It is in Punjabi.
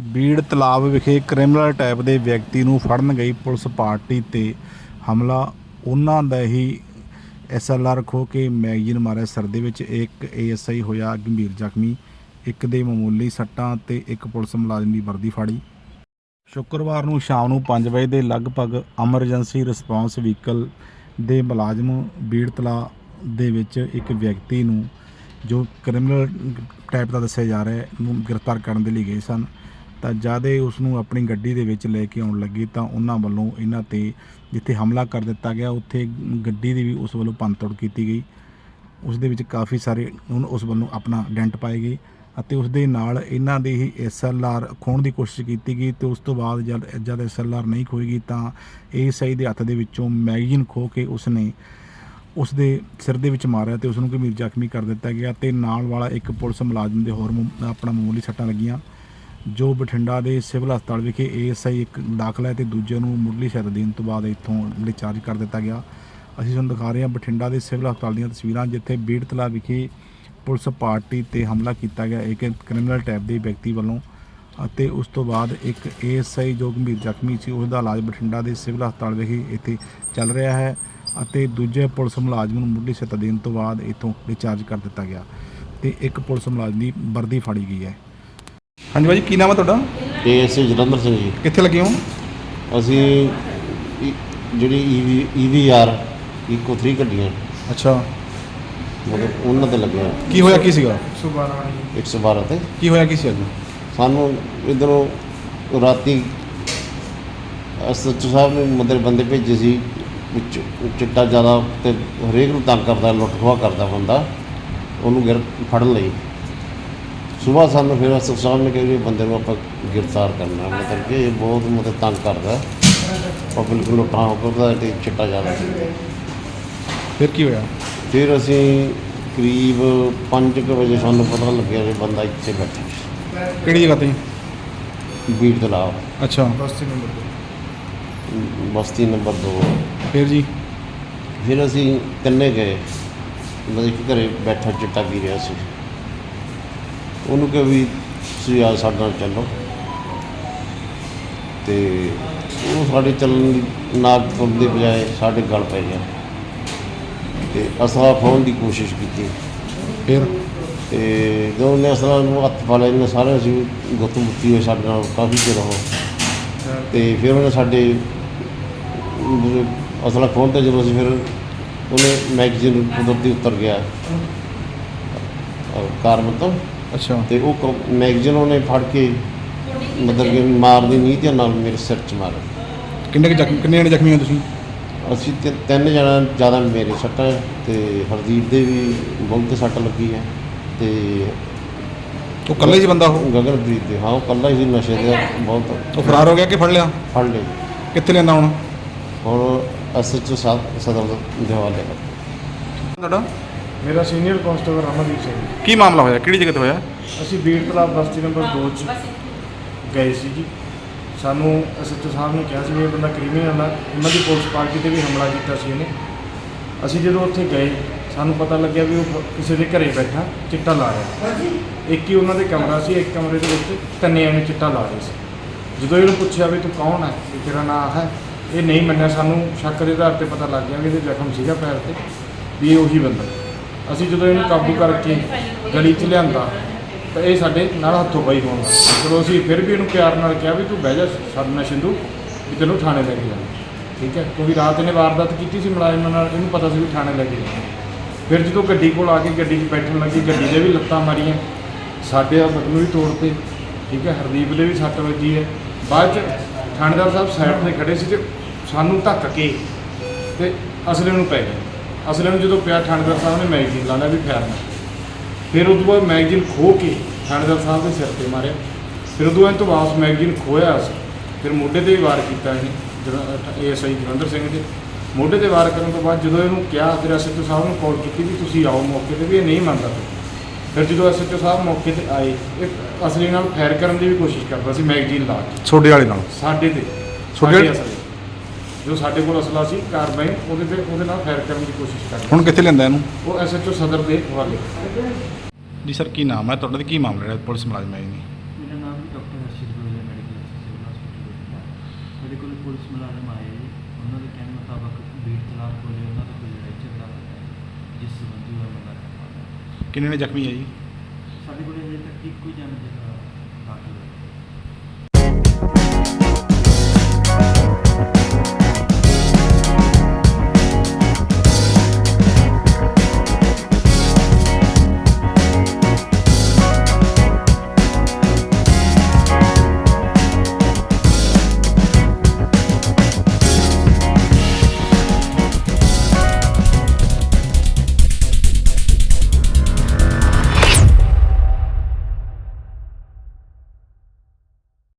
ਬੀੜ ਤਲਾਬ ਵਿਖੇ ਕ੍ਰਿਮੀਨਲ ਟਾਈਪ ਦੇ ਵਿਅਕਤੀ ਨੂੰ ਫੜਨ ਗਈ ਪੁਲਿਸ ਪਾਰਟੀ ਤੇ ਹਮਲਾ। ਉਹਨਾਂ ਦਾ ਹੀ ਐਸਐਲਆਰ ਖੋ ਕੇ ਮੈਗਜ਼ੀਨ ਮਾਰਿਆ। ਸਿਰ ਦੇ ਵਿੱਚ ਇੱਕ ਏਐਸਆਈ ਹੋਇਆ, ਗੰਭੀਰ ਜ਼ਖਮੀ। ਇੱਕ ਦੇ ਮਾਮੂਲੀ ਸੱਟਾਂ ਤੇ ਇੱਕ ਪੁਲਿਸ ਮੁਲਾਜ਼ਮ ਦੀ ਵਰਦੀ ਫਾੜੀ। ਸ਼ੁੱਕਰਵਾਰ ਨੂੰ ਸ਼ਾਮ ਨੂੰ 5 ਵਜੇ ਦੇ ਲਗਭਗ ਐਮਰਜੈਂਸੀ ਰਿਸਪਾਂਸ ਵਹੀਕਲ ਦੇ ਮੁਲਾਜ਼ਮ ਬੀੜ ਤਲਾਬ ਦੇ ਵਿੱਚ ਇੱਕ ਵਿਅਕਤੀ ਨੂੰ ਜੋ ਕ੍ਰਿਮੀਨਲ ਟਾਈਪ ਦਾ ਦੱਸਿਆ ਜਾ ਰਿਹਾ ਹੈ, ਨੂੰ ਗ੍ਰਿਫਤਾਰ ਕਰਨ ਦੇ ਲਈ ਗਏ ਸਨ। ਤਾਂ ਜਦ ਇਹ ਉਸ ਨੂੰ ਆਪਣੀ ਗੱਡੀ ਦੇ ਵਿੱਚ ਲੈ ਕੇ ਆਉਣ ਲੱਗੇ ਤਾਂ ਉਹਨਾਂ ਵੱਲੋਂ ਇਹਨਾਂ ਤੇ ਜਿੱਥੇ ਹਮਲਾ ਕਰ ਦਿੱਤਾ ਗਿਆ, ਉੱਥੇ ਗੱਡੀ ਦੀ ਵੀ ਉਸ ਵੱਲੋਂ ਭੰਨਤੋੜ ਕੀਤੀ ਗਈ। ਉਸ ਦੇ ਵਿੱਚ ਕਾਫੀ ਸਾਰੇ ਹੁਣ ਉਸ ਵੱਲੋਂ ਆਪਣਾ ਡੈਂਟ ਪਾਏ ਗਏ ਅਤੇ ਉਸ ਦੇ ਨਾਲ ਇਹਨਾਂ ਦੀ ਹੀ ਐਸਐਲਆਰ ਖੋਣ ਦੀ ਕੋਸ਼ਿਸ਼ ਕੀਤੀ ਗਈ ਤੇ ਉਸ ਤੋਂ ਬਾਅਦ ਜਦ ਜਦ ਐਸਐਲਆਰ ਨਹੀਂ ਖੋਏਗੀ ਤਾਂ ਏਐਸਆਈ ਦੇ ਹੱਥ ਦੇ ਵਿੱਚੋਂ ਮੈਗਜ਼ੀਨ ਖੋ ਕੇ ਉਸਨੇ ਉਸ ਦੇ ਸਿਰ ਦੇ ਵਿੱਚ ਮਾਰਿਆ ਤੇ ਉਸ ਨੂੰ ਗੰਭੀਰ ਜ਼ਖਮੀ ਕਰ ਦਿੱਤਾ ਗਿਆ ਤੇ ਨਾਲ ਵਾਲਾ ਇੱਕ ਪੁਲਿਸ ਮੁਲਾਜ਼ਮ ਦੇ ਹੋਰ ਆਪਣਾ ਮਾਮੂਲੀ ਸੱਟਾਂ ਲੱਗੀਆਂ। ਜੋ ਬਠਿੰਡਾ ਦੇ ਸਿਵਲ ਹਸਪਤਾਲ ਵਿਖੇ ਏਐਸਆਈ ਇੱਕ ਦਾਖਲਾ ਹੈ ਤੇ ਦੂਜੇ ਨੂੰ ਮੁੱਢਲੀ ਸਹਾਇਤਾ ਦੇਣ ਤੋਂ ਬਾਅਦ ਇੱਥੋਂ ਡਿਸਚਾਰਜ ਕਰ ਦਿੱਤਾ ਗਿਆ। ਅਸੀਂ ਤੁਹਾਨੂੰ ਦਿਖਾ ਰਹੇ ਹਾਂ ਬਠਿੰਡਾ ਦੇ ਸਿਵਲ ਹਸਪਤਾਲ ਦੀਆਂ ਤਸਵੀਰਾਂ, ਜਿੱਥੇ ਬੀੜ ਤਲਾ ਵਿਖੇ ਪੁਲਿਸ ਪਾਰਟੀ ਤੇ ਹਮਲਾ ਕੀਤਾ ਗਿਆ। ਇੱਕ ਕ੍ਰਿਮੀਨਲ ਟਾਈਪ ਦੇ ਵਿਅਕਤੀ ਵੱਲੋਂ ਅਤੇ ਉਸ ਤੋਂ ਬਾਅਦ ਇੱਕ ਏਐਸਆਈ ਜੋ ਗੰਭੀਰ ਜ਼ਖਮੀ ਸੀ, ਉਸ ਦਾ ਇਲਾਜ ਬਠਿੰਡਾ ਦੇ ਸਿਵਲ ਹਸਪਤਾਲ ਵਿਖੇ ਇੱਥੇ ਚੱਲ ਰਿਹਾ ਹੈ ਅਤੇ ਦੂਜੇ ਪੁਲਿਸ ਮੁਲਾਜ਼ਮ ਨੂੰ ਮੁੱਢਲੀ ਸਹਾਇਤਾ ਦੇਣ ਤੋਂ ਬਾਅਦ ਇੱਥੋਂ ਡਿਸਚਾਰਜ ਕਰ ਦਿੱਤਾ ਗਿਆ। ਤੇ ਇੱਕ ਪੁਲਿਸ ਮੁਲਾਜ਼ਮ ਦੀ ਵਰਦੀ ਫੜੀ ਗਈ ਹੈ। ਹਾਂਜੀ ਭਾਜੀ ਕੀ ਨਾਮ ਹੈ ਤੁਹਾਡਾ? ਅਸੀਂ ਜਲੰਧਰ ਸਿੰਘ ਜੀ। ਕਿੱਥੇ ਲੱਗੇ ਹੋ? ਅਸੀਂ ਇ- ਜਿਹੜੀ ਈਵੀ ਈਵੀਆਰ ਇਕੋ 3 ਗੱਡੀਆਂ। ਅੱਛਾ। ਮਤਲਬ ਉਹਨਾਂ ਤੇ ਲੱਗਿਆ। ਕੀ ਹੋਇਆ ਕੀ ਸੀਗਾ? 112 ਤੇ। ਕੀ ਹੋਇਆ ਕੀ ਸੀ ਅੱਜ? ਸਾਨੂੰ ਇਧਰੋਂ ਰਾਤੀ ਐਸਐਚਓ ਸਾਹਿਬ ਨੇ ਮਦਰ ਬੰਦੇ ਭੇਜੇ ਸੀ ਵਿੱਚ ਚਿੱਟਾ ਜ਼ਿਆਦਾ ਤੇ ਹਰੇਕ ਨੂੰ ਤੰਗ ਕਰਦਾ ਲੁੱਟ ਖੋਹ ਕਰਦਾ ਬੰਦਾ ਉਹਨੂੰ ਗਿਰ ਫੜਨ ਲਈ। ਸਵੇਰ ਸਾਨੂੰ ਫਿਰ ਸਾਹਿਬ ਨੇ ਕਿਹਾ ਵੀ ਇਹ ਬੰਦੇ ਨੂੰ ਆਪਾਂ ਗ੍ਰਿਫਤਾਰ ਕਰਨਾ ਮਤਲਬ ਕਿ ਇਹ ਬਹੁਤ ਮਤਲਬ ਤੰਗ ਕਰਦਾ ਪਬਲਿਕ ਨੂੰ ਲੁੱਟਾਂ ਕਰਦਾ ਤੇ ਚਿੱਟਾ ਜ਼ਿਆਦਾ ਪੀਂਦਾ ਫਿਰ ਕੀ ਹੋਇਆ? ਫਿਰ ਅਸੀਂ ਕਰੀਬ 5 ਵਜੇ ਸਾਨੂੰ ਪਤਾ ਲੱਗਿਆ ਕਿ ਬੰਦਾ ਇੱਥੇ ਬੈਠਾ ਸੀ ਕਿਹੜੀ ਜਗ੍ਹਾ ਤੇ? ਬੀੜ ਤਲਾਬ ਅੱਛਾ। ਬਸਤੀ ਨੰਬਰ 2 ਫਿਰ ਜੀ? ਫਿਰ ਅਸੀਂ ਤਿੰਨੇ ਗਏ। ਮਤਲਬ ਕਿ ਘਰੇ ਬੈਠਾ ਚਿੱਟਾ ਪੀ ਰਿਹਾ ਸੀ। ਉਹਨੂੰ ਕਿਹਾ ਵੀ ਤੁਸੀਂ ਆ ਸਾਡੇ ਨਾਲ ਚੱਲੋ। ਤੇ ਉਹ ਸਾਡੇ ਚੱਲਣ ਦੀ ਨਾ ਤੁਰਨ ਦੀ ਬਜਾਏ ਸਾਡੇ ਗਲ ਪੈ ਗਿਆ ਤੇ ਅਸਲਾ ਫੋਨ ਦੀ ਕੋਸ਼ਿਸ਼ ਕੀਤੀ। ਫਿਰ? ਤੇ ਜਦੋਂ ਉਹਨੇ ਅਸਲਾ ਨੂੰ ਹੱਥ ਪਾ ਲਿਆ ਇਹਨੇ ਸਾਰੇ ਅਸੀਂ ਗੁੱਤ ਮੁੱਤੀ ਹੋਏ ਸਾਡੇ ਨਾਲ ਕਾਫੀ ਚਿਰ ਉਹ ਤੇ ਫਿਰ ਉਹਨੇ ਸਾਡੇ ਅਸਲਾ ਖੋਲ੍ਹ ਤੇ ਜਦੋਂ ਅਸੀਂ ਫਿਰ ਉਹਨੇ ਮੈਗਜ਼ੀਨ ਕੁਦਰਤੀ ਉਤਰ ਗਿਆ। ਕਾਰ ਮਤਲਬ ਅੱਛਾ। ਤੇ ਉਹ ਕ- ਮੈਗਜ਼ੀਨ ਉਹਨੇ ਫੜ ਕੇ ਮਤਲਬ ਕਿ ਮਾਰਦੀ ਨਹੀਂ ਤੇ ਨਾਲ ਮੇਰੇ ਸਿਰ 'ਚ ਮਾਰਿਆ ਕਿੰਨੇ ਕੁ ਜ਼ਖਮੀ ਕਿੰਨੇ ਜਣੇ ਜ਼ਖਮੀ ਹੋ ਤੁਸੀਂ? ਅਸੀਂ ਤੇ ਤਿੰਨ ਜਣਾ ਜ਼ਿਆਦਾ ਮੇਰੇ ਸੱਟਾਂ ਤੇ ਹਰਦੀਪ ਦੇ ਵੀ ਬਹੁਤ ਸੱਟ ਲੱਗੀ ਹੈ ਤੇ ਉਹ ਇਕੱਲੇ ਹੀ ਬੰਦਾ ਉਹ? ਗਗਨਪ੍ਰੀਤ ਦੇ ਹਾਂ ਉਹ ਕੱਲਾ ਹੀ ਸੀ ਨਸ਼ੇ ਦੇ ਬਹੁਤ। ਉਹ ਫਰਾਰ ਹੋ ਗਿਆ ਕਿ ਫੜ ਲਿਆ? ਫੜ ਲਏ ਕਿੱਥੇ ਲੈਂਦਾ ਹੁਣ? ਹੁਣ ਐਸਐਚਓ ਸਾਹਿਬ ਸਦਰ ਦੇ ਹਵਾਲੇ। ਕਰ ਤੁਹਾਡਾ? ਮੇਰਾ ਸੀਨੀਅਰ ਕਾਂਸਟੇਬਲ ਰਮਨਦੀਪ ਸਿੰਘ। ਕੀ ਮਾਮਲਾ ਹੋਇਆ? ਕਿਹੜੀ ਜਗ੍ਹਾ ਤੇ ਹੋਇਆ? ਅਸੀਂ ਬੀੜ ਤਲਾਬ ਬਸਤੀ ਨੰਬਰ 2 ਚ ਗਏ ਸੀ ਜੀ। ਸਾਨੂੰ ਐਸਐਚਓ ਸਾਹਿਬ ਨੇ ਕਿਹਾ ਸੀ ਵੀ ਇਹ ਬੰਦਾ ਕ੍ਰਿਮੀਨਲ ਆ। ਉਹਨਾਂ ਦੀ ਪੁਲਿਸ ਪਾਰਟੀ ਤੇ ਵੀ ਹਮਲਾ ਕੀਤਾ ਸੀ ਇਹਨੇ। ਅਸੀਂ ਜਦੋਂ ਉੱਥੇ ਗਏ ਸਾਨੂੰ ਪਤਾ ਲੱਗਿਆ ਵੀ ਉਹ ਕਿਸੇ ਦੇ ਘਰੇ ਬੈਠਾ ਚਿੱਟਾ ਲਾ ਰਿਹਾ। ਇੱਕ ਹੀ ਉਹਨਾਂ ਦੇ ਕਮਰਾ ਸੀ ਇੱਕ ਕਮਰੇ ਦੇ ਵਿੱਚ ਤਿੰਨੇ ਐਵੇਂ ਚਿੱਟਾ ਲਾ ਰਹੇ ਸੀ। ਜਦੋਂ ਇਹਨੂੰ ਪੁੱਛਿਆ ਵੀ ਤੂੰ ਕੌਣ ਹੈ ਵੀ ਤੇਰਾ ਨਾਂ ਹੈ? ਇਹ ਨਹੀਂ ਮੰਨਿਆ ਸਾਨੂੰ। ਸ਼ੱਕ ਦੇ ਆਧਾਰ ਤੇ ਪਤਾ ਲੱਗ ਗਿਆ ਵੀ ਇਹਦੇ ਜ਼ਖਮ ਸੀਗਾ ਪੈਰ ਤੇ। ਵੀ ਇਹ ਉਹੀ ਬੰਦਾ। ਅਸੀਂ ਜਦੋਂ ਇਹਨੂੰ ਕਾਬੂ ਕਰਕੇ ਗਲੀ 'ਚ ਲਿਆਂਦਾ, ਤਾਂ ਇਹ ਸਾਡੇ ਨਾਲ ਹੱਥੋਂ ਪਾਈ ਹੋਣ ਲੱਗ ਪਿਆ। ਚਲੋ ਅਸੀਂ ਫਿਰ ਵੀ ਇਹਨੂੰ ਪਿਆਰ ਨਾਲ ਕਿਹਾ ਵੀ ਤੂੰ ਬਹਿ ਜਾ ਸਾਡੇ ਨਾਲ ਸਿੰਧੂ ਵੀ ਤੈਨੂੰ ਥਾਣੇ ਲੈ ਕੇ ਜਾਣਾ ਠੀਕ ਹੈ? ਕਿਉਂਕਿ ਰਾਤ ਇਹਨੇ ਵਾਰਦਾਤ ਕੀਤੀ ਸੀ ਮੁਲਾਜ਼ਮਾਂ ਨਾਲ, ਇਹਨੂੰ ਪਤਾ ਸੀ ਵੀ ਥਾਣੇ ਲੈ ਕੇ ਜਾਣਾ ਫਿਰ ਜਦੋਂ ਗੱਡੀ ਕੋਲ ਆ ਕੇ ਗੱਡੀ 'ਚ ਬੈਠਣ ਲੱਗੀ, ਗੱਡੀ ਦੇ ਵੀ ਲੱਤਾਂ ਮਾਰੀਆਂ। ਸਾਡੇ ਆ ਬਟਨ ਵੀ ਤੋੜਤੇ। ਠੀਕ ਹੈ? ਹਰਦੀਪ ਦੇ ਵੀ ਸੱਟ ਵੱਜੀ ਹੈ। ਬਾਅਦ ਚ ਥਾਣੇਦਾਰ ਸਾਹਿਬ ਸਾਈਡ ਤੇ ਖੜੇ ਸੀ ਤੇ ਸਾਨੂੰ ਧੱਕ ਕੇ ਤੇ ਅਸਲੇ ਨੂੰ ਪੈ ਗਏ। ਅਸਲੇ ਨੂੰ ਜਦੋਂ ਪਿਆ ਥਾਣੇਦਾਰ ਸਾਹਿਬ ਨੇ ਮੈਗਜ਼ੀਨ ਲਾ ਲਿਆ ਵੀ ਫੇਰਨਾ ਫਿਰ ਉਦੋਂ ਬਾਅਦ ਮੈਗਜ਼ੀਨ ਖੋ ਕੇ ਥਾਣੇਦਾਰ ਸਾਹਿਬ ਦੇ ਸਿਰ ਤੇ ਮਾਰਿਆ। ਫਿਰ ਉਦੋਂ ਬਾਅਦ ਤੋਂ ਵਾਪਸ ਮੈਗਜ਼ੀਨ ਖੋਇਆ ਸੀ ਫਿਰ ਮੋਢੇ ਤੇ ਹੀ ਵਾਰ ਕੀਤਾ ਇਹਨੇ ਏਐਸਆਈ ਜਲੰਧਰ ਸਿੰਘ ਦੇ। ਮੋਢੇ ਤੇ ਵਾਰ ਕਰਨ ਤੋਂ ਬਾਅਦ ਜਦੋਂ ਇਹਨੂੰ ਕਿਹਾ ਫਿਰ ਐਸਐਚਓ ਸਾਹਿਬ ਨੂੰ ਕਾਲ ਕੀਤੀ ਵੀ ਤੁਸੀਂ ਆਓ ਮੌਕੇ ਤੇ ਵੀ ਇਹ ਨਹੀਂ ਮੰਨਦਾ। ਫਿਰ ਜਦੋਂ ਐਸਐਚਓ ਸਾਹਿਬ ਮੌਕੇ ਤੇ ਆਏ ਇਹ ਅਸਲੀ ਨਾਲ ਫਾਇਰ ਕਰਨ ਦੀ ਵੀ ਕੋਸ਼ਿਸ਼ ਕਰਦਾ ਸੀ ਮੈਗਜ਼ੀਨ ਲਾ ਕੇ। ਛੋਡੇ ਵਾਲੇ ਨਾਲ? ਸਾਡੇ ਤੇ। ਅਸਲੇ। ਜੋ ਸਾਡੇ ਕੋਲ ਅਸਲਾ ਸੀ ਕਾਰਵਾਈ ਉਹਦੇ ਤੇ ਉਹਦੇ ਨਾਲ ਫਾਇਰ ਕਰਨ ਦੀ ਕੋਸ਼ਿਸ਼ ਕਰ ਹੁਣ ਕਿੱਥੇ ਲੈਂਦਾ ਇਹਨੂੰ? ਉਹ ਐਸਐਚਓ ਸਦਰ ਦੇ ਹਵਾਲੇ। ਜੀ ਸਰ ਕੀ ਨਾਮ ਹੈ? ਤੁਹਾਡਾ ਤੇ ਕੀ ਮਾਮਲਾ ਹੈ ਪੁਲਿਸ ਮੁਲਾਜ਼ਮ ਹੈ ਜੀ। ਮੇਰਾ ਨਾਮ ਡਾਕਟਰ ਹਰਸ਼ਿਤ ਗੋਇਲ ਹੈ ਮੈਡੀਕਲ ਅਫਸਰ ਹਸਪੀਟਲ ਬਠਿੰਡਾ ਸਾਡੇ ਕੋਲ ਪੁਲਿਸ ਮੁਲਾਜ਼ਮ ਆਏ ਜੀ। ਉਹਨਾਂ ਦੇ ਕਹਿਣ ਮੁਤਾਬਕ ਬੀੜ ਤਲਾਕ ਕੋਲੇ ਉਹਨਾਂ ਦਾ ਕੋਈ ਲੜਾਈ ਝਗੜਾ ਹੋਇਆ ਹੈ, ਜਿਸ ਸੰਬੰਧੀ ਉਹਨਾਂ ਦਾ ਰਿਪੋਰਟ ਹੈ। ਕਿੰਨੇ ਨੇ ਜ਼ਖਮੀ ਹੈ ਜੀ? ਸਾਡੇ ਕੋਲ ਅਜੇ ਤੱਕ ਇੱਕੋ ਹੀ ਜਨ ਦਾਖਲ ਹੋਇਆ